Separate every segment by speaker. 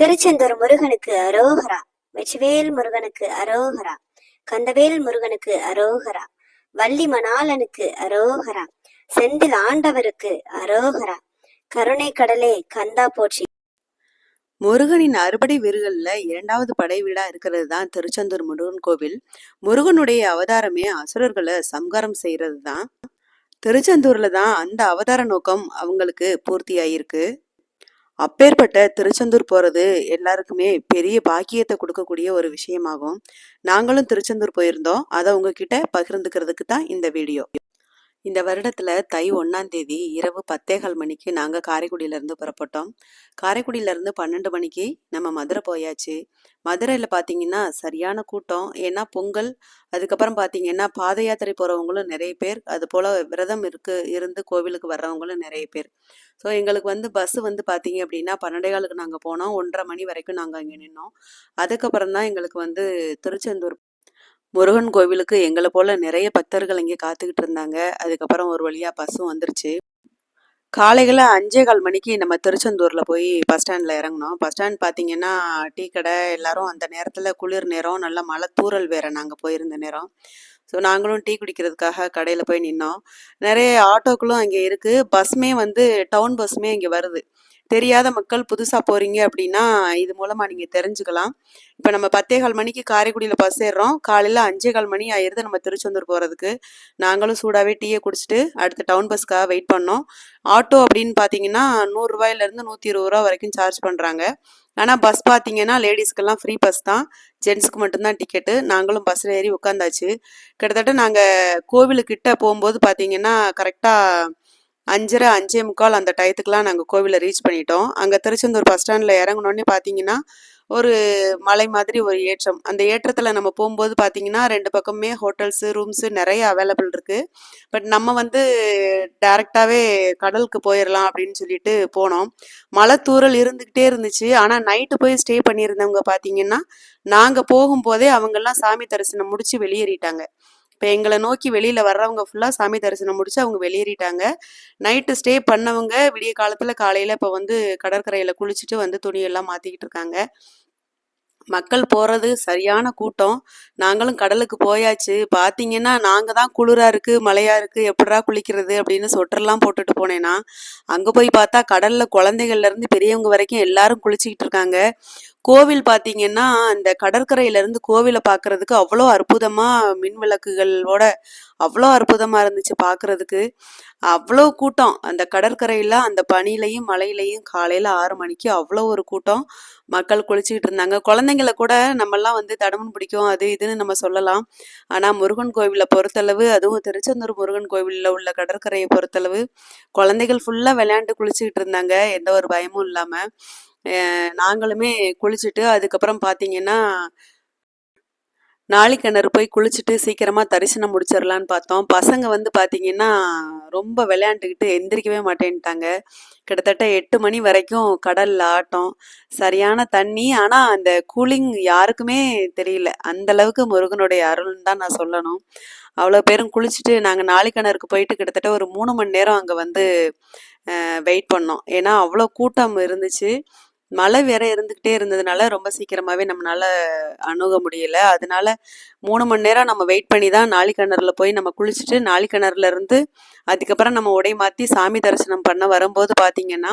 Speaker 1: திருச்செந்தூர் முருகனுக்கு அரோகரா வெச்சுவேல் முருகனுக்கு அரோகரா கந்தவேல் முருகனுக்கு அரோகரா வள்ளி மணாளனுக்கு அரோகரா செந்தில் ஆண்டவருக்கு அரோகரா கருணை கடலே கந்தா போற்றி.
Speaker 2: முருகனின் அறுபடை வீடுகளில் இரண்டாவது படை வீடா இருக்கிறது தான் திருச்செந்தூர் முருகன் கோவில். முருகனுடைய அவதாரமே அசுரர்களை சம்காரம் செய்யறது தான் திருச்செந்தூர்ல தான் அந்த அவதார நோக்கம் அவங்களுக்கு பூர்த்தி ஆயிருக்கு அப்பேற்பட்ட திருச்செந்தூர் போகிறது எல்லாருக்குமே பெரிய பாக்கியத்தை கொடுக்கக்கூடிய ஒரு விஷயமாகும். நாங்களும் திருச்செந்தூர் போயிருந்தோம். அதை உங்ககிட்ட பகிர்ந்துக்கிறதுக்கு தான் இந்த வீடியோ. இந்த வருடத்துல தை ஒன்னாம் தேதி இரவு பத்தேகால் மணிக்கு நாங்க காரைக்குடியில இருந்து புறப்பட்டோம். காரைக்குடியில இருந்து பன்னெண்டு மணிக்கு நம்ம மதுரை போயாச்சு. மதுரையில பாத்தீங்கன்னா சரியான கூட்டம். ஏன்னா பொங்கல் அதுக்கப்புறம் பாத்தீங்கன்னா பாத யாத்திரை போறவங்களும் நிறைய பேர். அது போல விரதம் இருக்கு இருந்து கோவிலுக்கு வர்றவங்களும் நிறைய பேர். ஸோ எங்களுக்கு வந்து பஸ் வந்து பாத்தீங்க அப்படின்னா பன்னெண்டே காலுக்கு நாங்க போனோம். ஒன்றரை மணி வரைக்கும் நாங்க அங்கே நின்னோம். அதுக்கப்புறம் தான் எங்களுக்கு வந்து திருச்செந்தூர் முருகன் கோவிலுக்கு எங்களை போல நிறைய பக்தர்கள் இங்கே காத்துக்கிட்டு இருந்தாங்க. அதுக்கப்புறம் ஒரு வழியா பஸ்ஸும் வந்துருச்சு. காலையில் அஞ்சே கால் மணிக்கு நம்ம திருச்செந்தூரில் போய் பஸ் ஸ்டாண்டில் இறங்கினோம். பஸ் ஸ்டாண்ட் பார்த்தீங்கன்னா டீ கடை எல்லாரும் அந்த நேரத்தில் குளிர் நேரம் நல்லா மழை தூறல் வேற நாங்கள் போயிருந்த நேரம். ஸோ நாங்களும் டீ குடிக்கிறதுக்காக கடையில் போய் நின்னோம். நிறைய ஆட்டோக்களும் அங்கே இருக்குது பஸ்ஸுமே வந்து டவுன் பஸ்ஸுமே இங்கே வருது. தெரியாத மக்கள் புதுசாக போகிறீங்க அப்படின்னா இது மூலமாக நீங்கள் தெரிஞ்சுக்கலாம். இப்போ நம்ம பத்தே கால் மணிக்கு காரைக்குடியில் பஸ் ஏறுறோம். காலையில் அஞ்சே கால் மணி ஆயிடுது நம்ம திருச்செந்தூர் போகிறதுக்கு நாங்களும் சூடாகவே டீயை குடிச்சிட்டு அடுத்த டவுன் பஸ்க்காக வெயிட் பண்ணோம். ஆட்டோ அப்படின்னு பார்த்தீங்கன்னா நூறுரூவாயிலேருந்து நூற்றி இருபது ரூபா வரைக்கும் சார்ஜ் பண்ணுறாங்க ஆனால் பஸ் பார்த்தீங்கன்னா லேடிஸ்க்கெல்லாம் ஃப்ரீ பஸ் தான். ஜென்ஸுக்கு மட்டும்தான் டிக்கெட்டு நாங்களும் பஸ்ஸில் ஏறி உட்காந்தாச்சு கிட்டத்தட்ட நாங்கள் கோவிலுக்கிட்ட போகும்போது பார்த்தீங்கன்னா கரெக்டாக அஞ்சரை அஞ்சே முக்கால் அந்த டயத்துக்கெலாம் நாங்கள் கோவிலை ரீச் பண்ணிட்டோம். அங்கே திருச்செந்தூர் பஸ் ஸ்டாண்டில் இறங்கினோடனே பார்த்தீங்கன்னா ஒரு மலை மாதிரி ஒரு ஏற்றம். அந்த ஏற்றத்தில் நம்ம போகும்போது பார்த்தீங்கன்னா ரெண்டு பக்கமே ஹோட்டல்ஸு ரூம்ஸு நிறைய அவைலபிள் இருக்குது பட் நம்ம வந்து டேரெக்டாகவே கடலுக்கு போயிடலாம் அப்படின்னு சொல்லிட்டு போனோம். மலை தூரல் இருந்துக்கிட்டே இருந்துச்சு. ஆனால் நைட்டு போய் ஸ்டே பண்ணியிருந்தவங்க பார்த்தீங்கன்னா நாங்கள் போகும்போதே அவங்கெல்லாம் சாமி தரிசனம் முடித்து வெளியேறிட்டாங்க. இப்போ எங்களை நோக்கி வெளியில் வர்றவங்க ஃபுல்லாக சாமி தரிசனம் முடிச்சு அவங்க வெளியேறிட்டாங்க. நைட்டு ஸ்டே பண்ணவங்க விடிய காலத்தில் காலையில் இப்போ வந்து கடற்கரையில் குளிச்சுட்டு வந்து துணியெல்லாம் மாற்றிக்கிட்டு இருக்காங்க. மக்கள் போகிறது சரியான கூட்டம். நாங்களும் கடலுக்கு போயாச்சு. பார்த்தீங்கன்னா நாங்கள் தான் குளிராக இருக்குது மழையாக இருக்குது எப்படா குளிக்கிறது அப்படின்னு சொட்டர்லாம் போட்டுட்டு போனேன்னா அங்கே போய் பார்த்தா கடலில் குழந்தைகள்லேருந்து பெரியவங்க வரைக்கும் எல்லாரும் குளிச்சுக்கிட்டு இருக்காங்க. கோவில் பார்த்தீங்கன்னா அந்த கடற்கரையிலேருந்து கோவிலை பார்க்குறதுக்கு அவ்வளோ அற்புதமாக மின் விளக்குகளோட அவ்வளோ அற்புதமாக இருந்துச்சு பார்க்குறதுக்கு அவ்வளோ கூட்டம். அந்த கடற்கரையில் அந்த பனிலையும் மழையிலையும் காலையில் ஆறு மணிக்கு அவ்வளோ ஒரு கூட்டம். மக்கள் குளிச்சுக்கிட்டு இருந்தாங்க. குழந்தைங்கள கூட நம்மெல்லாம் வந்து தடமன் பிடிக்கும் அது இதுன்னு நம்ம சொல்லலாம். ஆனால் முருகன் கோவிலை பொறுத்தளவு அதுவும் திருச்செந்தூர் முருகன் கோவிலில் உள்ள கடற்கரையை பொறுத்தளவு குழந்தைகள் ஃபுல்லாக விளையாண்டு குளிச்சுக்கிட்டு இருந்தாங்க. எந்த ஒரு பயமும் இல்லாமல் நாங்களுமே குளிச்சுட்டு அதுக்கப்புறம் பார்த்தீங்கன்னா நாளிக்கிணறு போய் குளிச்சுட்டு சீக்கிரமாக தரிசனம் முடிச்சிடலான்னு பார்த்தோம் பசங்க வந்து பார்த்தீங்கன்னா ரொம்ப விளையாண்டுக்கிட்டு எந்திரிக்கவே மாட்டேன்ட்டாங்க. கிட்டத்தட்ட எட்டு மணி வரைக்கும் கடலில் ஆட்டம். சரியான தண்ணி. ஆனால் அந்த கூலிங் யாருக்குமே தெரியல. அந்தளவுக்கு முருகனுடைய அருள்னு தான் நான் சொல்லணும். அவ்வளோ பேரும் குளிச்சுட்டு நாங்கள் நாளிக்கிணறுக்கு போயிட்டு கிட்டத்தட்ட ஒரு மூணு மணி நேரம் அங்கே வந்து வெயிட் பண்ணோம். ஏன்னா அவ்வளோ கூட்டம் இருந்துச்சு. மழை வேற இருந்துக்கிட்டே இருந்ததுனால ரொம்ப சீக்கிரமாகவே நம்மளால அணுக முடியல. அதனால மூணு மணி நேரம் நம்ம வெயிட் பண்ணி தான் நாளிக்கிணறுல போய் நம்ம குளிச்சுட்டு நாளிக்கிணறுல இருந்து அதுக்கப்புறம் நம்ம உடை மாற்றி சாமி தரிசனம் பண்ண வரும்போது பார்த்தீங்கன்னா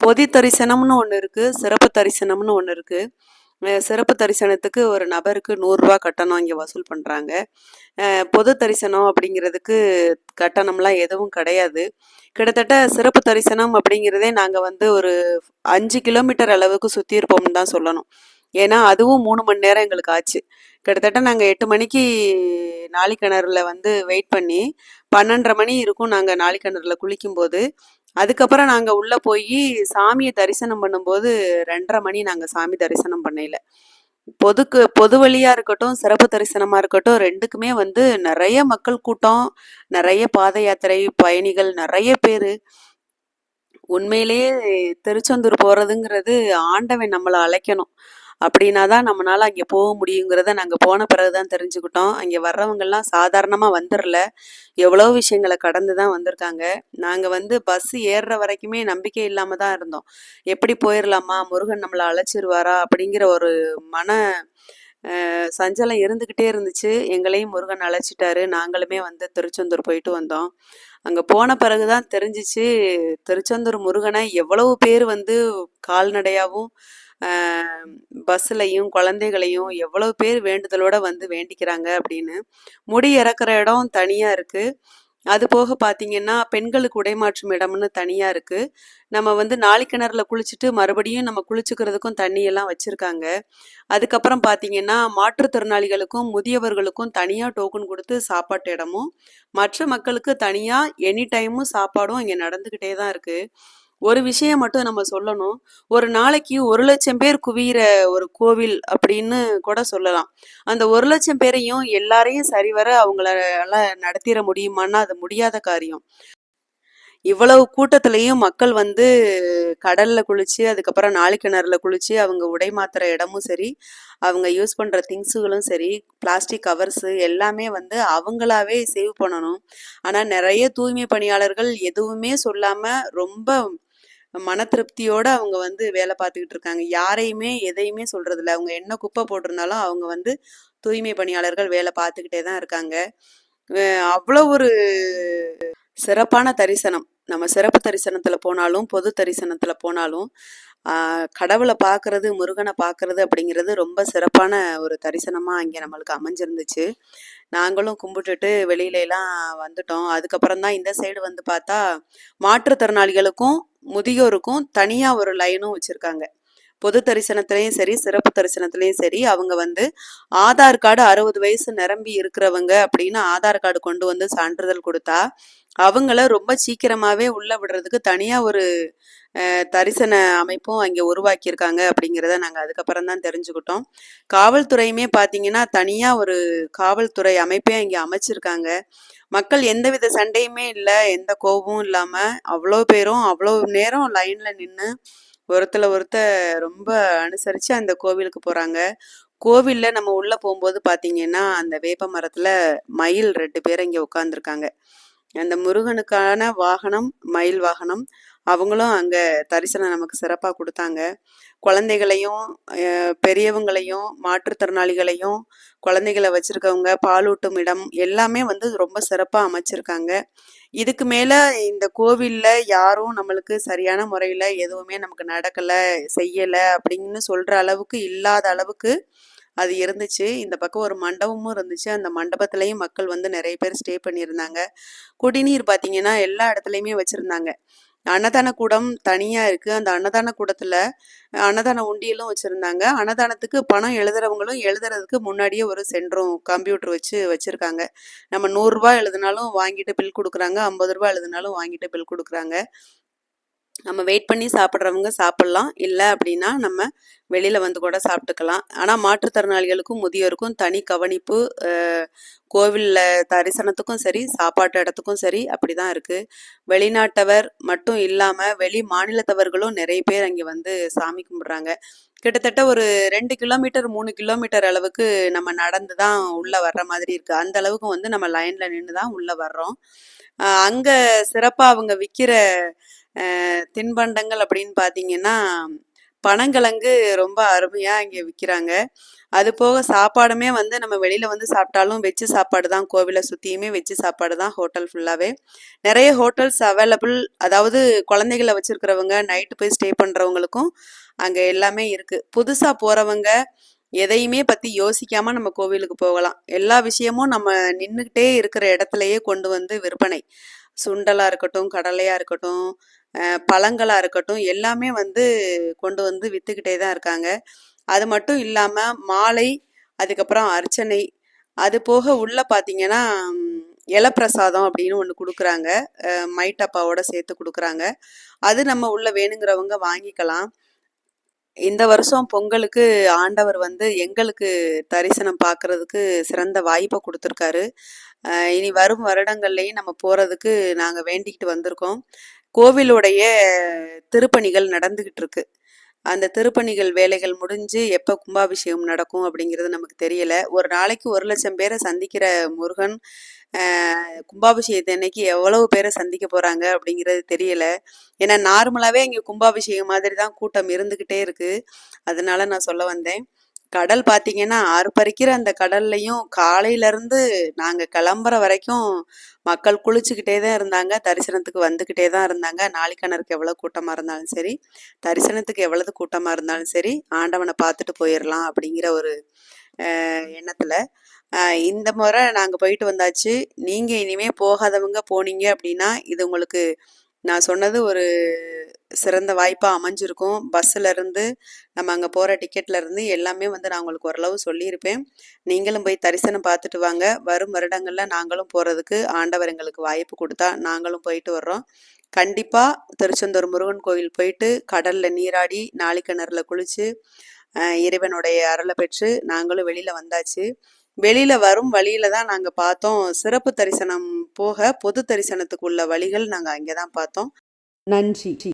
Speaker 2: பொதி தரிசனம்னு ஒன்று இருக்குது சிறப்பு தரிசனம்னு ஒன்று இருக்குது சிறப்பு தரிசனத்துக்கு ஒரு நபருக்கு நூறுரூவா கட்டணம் இங்கே வசூல் பண்ணுறாங்க பொது தரிசனம் அப்படிங்கிறதுக்கு கட்டணம்லாம் எதுவும் கிடையாது. கிட்டத்தட்ட சிறப்பு தரிசனம் அப்படிங்கிறதே நாங்கள் வந்து ஒரு அஞ்சு கிலோமீட்டர் அளவுக்கு சுற்றி இருப்போம்னு தான் சொல்லணும். ஏன்னா அதுவும் மூணு மணி நேரம் எங்களுக்கு ஆச்சு. கிட்டத்தட்ட நாங்கள் எட்டு மணிக்கு நாளிக்கிணறுல வந்து வெயிட் பண்ணி பன்னெண்டரை மணி இருக்கும் நாங்கள் நாளிக்கிணறுல குளிக்கும்போது. அதுக்கப்புறம் நாங்கள் உள்ளே போய் சாமியை தரிசனம் பண்ணும்போது ரெண்டரை மணி நாங்கள் சாமி தரிசனம் பண்ணல பொதுக்கு பொது வழியாக இருக்கட்டும் சிறப்பு தரிசனமாக இருக்கட்டும் ரெண்டுக்குமே வந்து நிறைய மக்கள் கூட்டம் நிறைய பாத யாத்திரை பயணிகள் நிறைய பேர். உண்மையிலேயே திருச்செந்தூர் போகிறதுங்கிறது ஆண்டவன் நம்மளை அழைக்கணும். அப்படின்னா தான் நம்மளால அங்கே போக முடியுங்கிறத நாங்கள் போன பிறகு தான் தெரிஞ்சுக்கிட்டோம். அங்கே வர்றவங்கெல்லாம் சாதாரணமாக வந்துடல. எவ்வளோ விஷயங்களை கடந்து தான் வந்திருக்காங்க. நாங்கள் வந்து பஸ் ஏறுற வரைக்குமே நம்பிக்கை இல்லாமல் தான் இருந்தோம். எப்படி போயிடலாமா முருகன் நம்மளை அழைச்சிருவாரா? அப்படிங்கிற ஒரு மன சஞ்சலம் இருந்துக்கிட்டே இருந்துச்சு. எங்களையும் முருகன் அழைச்சிட்டாரு. நாங்களுமே வந்து திருச்செந்தூர் போயிட்டு வந்தோம். அங்கே போன பிறகு தான் தெரிஞ்சிச்சு. திருச்செந்தூர் முருகனை எவ்வளவு பேர் வந்து கால்நடையாகவும் பஸ்ஸுலையும் குழந்தைகளையும் எவ்வளவு பேர் வேண்டுதலோட வந்து வேண்டிக்கிறாங்க அப்படின்னு முடி இறக்குற இடம் தனியாக இருக்குது அது போக பார்த்தீங்கன்னா பெண்களுக்கு உடைமாற்றும் இடம்னு தனியாக இருக்குது நம்ம வந்து நாளிக்கிணறுல குளிச்சுட்டு மறுபடியும் நம்ம குளிச்சுக்கிறதுக்கும் தண்ணியெல்லாம் வச்சுருக்காங்க. அதுக்கப்புறம் பார்த்தீங்கன்னா மாற்றுத்திறனாளிகளுக்கும் முதியவர்களுக்கும் தனியாக டோக்கன் கொடுத்து சாப்பாட்டு இடமும் மற்ற மக்களுக்கு தனியாக எனி டைமும் சாப்பாடும் இங்கே நடந்துக்கிட்டே தான் இருக்குது ஒரு விஷயம் மட்டும் நம்ம சொல்லணும். ஒரு நாளைக்கு ஒரு லட்சம் பேர் குவியிற ஒரு கோவில் அப்படின்னு கூட சொல்லலாம். அந்த ஒரு லட்சம் பேரையும் எல்லாரையும் சரிவர அவங்களால நடத்திட முடியுமான்னா அது முடியாத காரியம். இவ்வளவு கூட்டத்திலையும் மக்கள் வந்து கடல்ல குளிச்சு அதுக்கப்புறம் நாளிக்கிணறுல குளிச்சு அவங்க உடை மாத்துற இடமும் சரி அவங்க யூஸ் பண்ற திங்ஸுகளும் சரி பிளாஸ்டிக் கவர்ஸ் எல்லாமே வந்து அவங்களாவே சேவ் பண்ணணும். ஆனா நிறைய தூய்மை பணியாளர்கள் எதுவுமே சொல்லாம ரொம்ப மன திருப்தியோட அவங்க வந்து வேலை பார்த்துக்கிட்டு இருக்காங்க. யாரையுமே எதையுமே சொல்றது அவங்க என்ன குப்பை போட்டிருந்தாலும் அவங்க வந்து தூய்மை பணியாளர்கள் வேலை பார்த்துக்கிட்டே தான் இருக்காங்க. அவ்வளோ ஒரு சிறப்பான தரிசனம். நம்ம சிறப்பு தரிசனத்துல போனாலும் பொது தரிசனத்துல போனாலும் கடவுளை பார்க்கறது முருகனை பார்க்கறது அப்படிங்கிறது ரொம்ப சிறப்பான ஒரு தரிசனமா அங்கே நம்மளுக்கு அமைஞ்சிருந்துச்சு. நாங்களும் கும்பிட்டுட்டு வெளியில எல்லாம் வந்துட்டோம். அதுக்கப்புறம் தான் இந்த சைடு வந்து பார்த்தா மாற்றுத்திறனாளிகளுக்கும் முதியோருக்கும் தனியா ஒரு லைனும் வச்சிருக்காங்க. பொது தரிசனத்திலையும் சரி சிறப்பு தரிசனத்திலையும் சரி அவங்க வந்து ஆதார் கார்டு அறுபது வயசு நிரம்பி இருக்கிறவங்க அப்படின்னு ஆதார் கார்டு கொண்டு வந்து சான்றிதழ் கொடுத்தா அவங்கள ரொம்ப சீக்கிரமாவே உள்ள விடுறதுக்கு தனியா ஒரு தரிசன அமைப்பும் அங்கே உருவாக்கியிருக்காங்க அப்படிங்கிறத நாங்கள் அதுக்கப்புறம் தான் தெரிஞ்சுக்கிட்டோம். காவல்துறையுமே பார்த்தீங்கன்னா தனியாக ஒரு காவல்துறை அமைப்பே இங்கே அமைச்சிருக்காங்க. மக்கள் எந்தவித சண்டையுமே இல்லை எந்த கோபமும் இல்லாமல் அவ்வளோ பேரும் அவ்வளோ நேரம் லைனில் நின்று ஒருத்தல ஒருத்த ரொம்ப அனுசரித்து அந்த கோவிலுக்கு போகிறாங்க கோவிலில் நம்ம உள்ளே போகும்போது பார்த்தீங்கன்னா அந்த வேப்ப மரத்தில் மயில் ரெண்டு பேர் இங்கே உட்காந்துருக்காங்க அந்த முருகனுக்கான வாகனம் மயில் வாகனம் அவங்களும் அங்கே தரிசனம் நமக்கு சிறப்பாக கொடுத்தாங்க. குழந்தைகளையும் பெரியவங்களையும் மாற்றுத்திறனாளிகளையும் குழந்தைகளை வச்சுருக்கவங்க பாலூட்டும் இடம் எல்லாமே வந்து ரொம்ப சிறப்பாக அமைச்சிருக்காங்க. இதுக்கு மேலே இந்த கோவிலில் யாரும் நம்மளுக்கு சரியான முறையில் எதுவுமே நமக்கு நடக்கலை செய்யலை அப்படின்னு சொல்கிற அளவுக்கு இல்லாத அளவுக்கு அது இருந்துச்சு. இந்த பக்கம் ஒரு மண்டபமும் இருந்துச்சு. அந்த மண்டபத்துலேயும் மக்கள் வந்து நிறைய பேர் ஸ்டே பண்ணியிருந்தாங்க. குடிநீர் பார்த்தீங்கன்னா எல்லா இடத்துலையுமே வச்சுருந்தாங்க. அன்னதான கூடம் தனியா இருக்கு. அந்த அன்னதான கூடத்துல அன்னதான உண்டியலும் வச்சிருந்தாங்க. அன்னதானத்துக்கு பணம் எழுதுறவங்களும் எழுதுறதுக்கு முன்னாடியே ஒரு சென்ட்ரும் கம்ப்யூட்டர் வச்சு வச்சிருக்காங்க. நம்ம நூறுரூவா எழுதினாலும் வாங்கிட்டு பில் கொடுக்குறாங்க. ஐம்பது ரூபா எழுதினாலும் வாங்கிட்டு பில் கொடுக்குறாங்க. நம்ம வெயிட் பண்ணி சாப்பிட்றவங்க சாப்பிட்லாம். இல்லை அப்படின்னா நம்ம வெளியில் வந்து கூட சாப்பிட்டுக்கலாம். ஆனால் மாற்றுத்திறனாளிகளுக்கும் முதியோருக்கும் தனி கவனிப்பு கோவிலில் தரிசனத்துக்கும் சரி சாப்பாட்டு இடத்துக்கும் சரி அப்படி தான் இருக்குது வெளிநாட்டவர் மட்டும் இல்லாமல் வெளி மாநிலத்தவர்களும் நிறைய பேர் அங்கே வந்து சாமி கும்பிட்றாங்க. கிட்டத்தட்ட ஒரு ரெண்டு கிலோமீட்டர் மூணு கிலோமீட்டர் அளவுக்கு நம்ம நடந்து தான் உள்ளே வர்ற மாதிரி இருக்குது அந்த அளவுக்கு வந்து நம்ம லைனில் நின்று தான் உள்ளே வர்றோம். அங்கே சிறப்பாக அவங்க விற்கிற தின்பண்டங்கள் அப்படின்னு பார்த்தீங்கன்னா பனங்கிழங்கு ரொம்ப அருமையாக இங்கே விற்கிறாங்க அது போக சாப்பாடுமே வந்து நம்ம வெளியில் வந்து சாப்பிட்டாலும் வெஜ்ஜு சாப்பாடு தான். கோவிலை சுற்றியுமே வெஜ்ஜு சாப்பாடு தான் ஹோட்டல் ஃபுல்லாகவே நிறைய ஹோட்டல்ஸ் அவைலபிள் அதாவது குழந்தைகளை வச்சுருக்கிறவங்க நைட்டு போய் ஸ்டே பண்ணுறவங்களுக்கும் அங்கே எல்லாமே இருக்குது புதுசாக போகிறவங்க எதையுமே பற்றி யோசிக்காமல் நம்ம கோவிலுக்கு போகலாம். எல்லா விஷயமும் நம்ம நின்றுக்கிட்டே இருக்கிற இடத்துலையே கொண்டு வந்து விற்பனை. சுண்டலாக இருக்கட்டும் கடலையாக இருக்கட்டும் பழங்களாக இருக்கட்டும் எல்லாமே வந்து கொண்டு வந்து விற்றுக்கிட்டே தான் இருக்காங்க. அது மட்டும் இல்லாமல் மாலை அதுக்கப்புறம் அர்ச்சனை அது போக உள்ளே பார்த்தீங்கன்னா இலப்பிரசாதம் அப்படின்னு ஒன்று கொடுக்குறாங்க. மைட்டப்பாவோட சேர்த்து கொடுக்குறாங்க. அது நம்ம உள்ள வேணுங்கிறவங்க வாங்கிக்கலாம். இந்த வருஷம் பொங்கலுக்கு ஆண்டவர் வந்து எங்களுக்கு தரிசனம் பார்க்கறதுக்கு சிறந்த வாய்ப்பை கொடுத்துருக்காரு. இனி வரும் வருடங்கள்லையும் நம்ம போகிறதுக்கு நாங்கள் வேண்டிக்கிட்டு வந்திருக்கோம். கோவிலுடைய திருப்பணிகள் நடந்துக்கிட்டு இருக்கு அந்த திருப்பணிகள் வேலைகள் முடிஞ்சு எப்போ கும்பாபிஷேகம் நடக்கும் அப்படிங்கிறது நமக்கு தெரியல. ஒரு நாளைக்கு ஒரு லட்சம் பேரை சந்திக்கிற முருகன் கும்பாபிஷேகத்தை அன்னைக்கு எவ்வளவு பேரை சந்திக்க போறாங்க அப்படிங்கிறது தெரியல. ஏன்னா நார்மலாவே இங்க கும்பாபிஷேகம் மாதிரி தான் கூட்டம் இருந்துகிட்டே இருக்கு. அதனால நான் சொல்ல வந்தேன். கடல் பார்த்தீங்கன்னா ஆர்ப்பரிக்கிற அந்த கடல்லையும் காலையில இருந்து நாங்க கிளம்புற வரைக்கும் மக்கள் குளிச்சுக்கிட்டே தான் இருந்தாங்க. தரிசனத்துக்கு வந்துக்கிட்டே தான் இருந்தாங்க. நாளிக்கணருக்கு எவ்வளவு கூட்டமா இருந்தாலும் சரி தரிசனத்துக்கு எவ்வளவு கூட்டமா இருந்தாலும் சரி ஆண்டவனை பார்த்துட்டு போயிடலாம் அப்படிங்கிற ஒரு எண்ணத்தில் எண்ணத்துல. இந்த முறை நாங்கள் போயிட்டு வந்தாச்சு. நீங்கள் இனிமே போகாதவங்க போனீங்க அப்படின்னா இது உங்களுக்கு நான் சொன்னது ஒரு சிறந்த வாய்ப்பாக அமைஞ்சிருக்கும். பஸ்ஸுல இருந்து நம்ம அங்கே போகிற டிக்கெட்ல இருந்து எல்லாமே வந்து நான் உங்களுக்கு ஓரளவு சொல்லியிருப்பேன். நீங்களும் போய் தரிசனம் பார்த்துட்டு வாங்க. வரும் வருடங்களில் நாங்களும் போகிறதுக்கு ஆண்டவர் எங்களுக்கு வாய்ப்பு கொடுத்தா நாங்களும் போயிட்டு வர்றோம். கண்டிப்பாக திருச்செந்தூர் முருகன் கோயில் போயிட்டு கடலில் நீராடி நாளிக்கிணறுல குளிச்சு குளித்து இறைவனுடைய அருளை பெற்று நாங்களும் வெளியில் வந்தாச்சு. வெளியில வரும் வழியில தான் நாங்க பார்த்தோம். சிறப்பு தரிசனம் போக பொது தரிசனத்துக்கு உள்ள வழிகள் நாங்க அங்கதான் பார்த்தோம்.
Speaker 3: நன்றி.